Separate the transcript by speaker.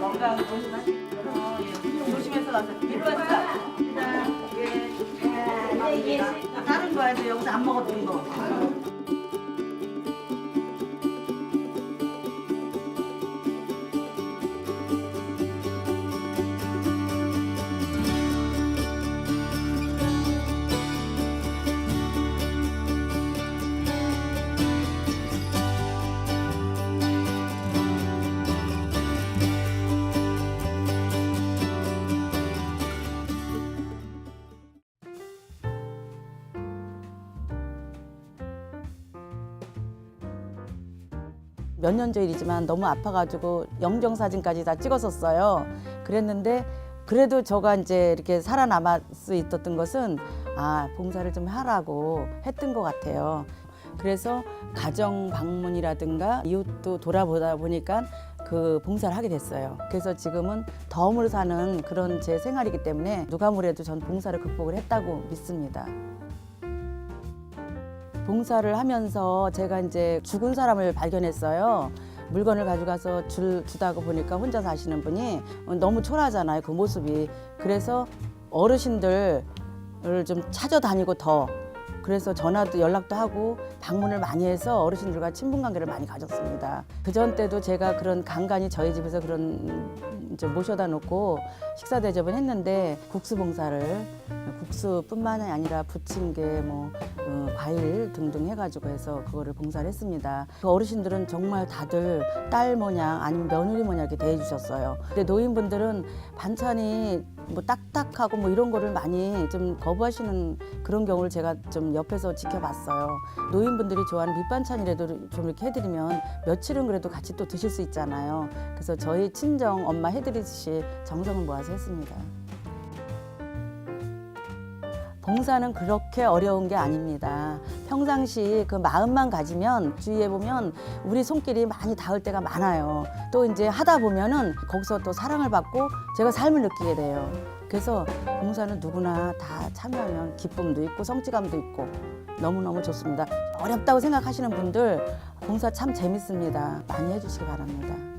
Speaker 1: 건강 조심하시고 예. 조심해서 가세요. 뒤로 가세요. 예. 예. 다른 거 해도 여기서 안 먹었던 거.
Speaker 2: 몇 년 전 일이지만 너무 아파가지고 영정 사진까지 다 찍었었어요. 그랬는데 그래도 저가 이제 이렇게 살아남을 수 있었던 것은 아 봉사를 좀 하라고 했던 것 같아요. 그래서 가정 방문이라든가 이웃도 돌아보다 보니까 그 봉사를 하게 됐어요. 그래서 지금은 덤으로 사는 그런 제 생활이기 때문에 누가 뭐래도 전 봉사를 극복을 했다고 믿습니다. 봉사를 하면서 제가 이제 죽은 사람을 발견했어요. 물건을 가져가서 줄, 주다가 보니까 혼자 사시는 분이 너무 초라하잖아요. 그 모습이. 그래서 어르신들을 좀 찾아다니고 더 그래서 전화도 연락도 하고 방문을 많이 해서 어르신들과 친분 관계를 많이 가졌습니다. 그 전 때도 제가 그런 간간히 저희 집에서 그런 이제 모셔다 놓고 식사 대접을 했는데 국수 봉사를 국수뿐만이 아니라 부침개 뭐 어, 과일 등등 해가지고 해서 그거를 봉사를 했습니다. 그 어르신들은 정말 다들 딸 모양 아니면 며느리 모양 이렇게 대해주셨어요. 근데 노인분들은 반찬이 뭐 딱딱하고 뭐 이런 거를 많이 좀 거부하시는 그런 경우를 제가 좀 옆에서 지켜봤어요. 노인분들이 좋아하는 밑반찬이라도 좀 이렇게 해드리면 며칠은 그래도 같이 또 드실 수 있잖아요. 그래서 저희 친정 엄마 해드리듯이 정성을 모아서 했습니다. 봉사는 그렇게 어려운 게 아닙니다. 평상시 그 마음만 가지면 주위에 보면 우리 손길이 많이 닿을 때가 많아요. 또 이제 하다 보면은 거기서 또 사랑을 받고 제가 삶을 느끼게 돼요. 그래서 봉사는 누구나 다 참여하면 기쁨도 있고 성취감도 있고 너무너무 좋습니다. 어렵다고 생각하시는 분들 봉사 참 재밌습니다. 많이 해주시기 바랍니다.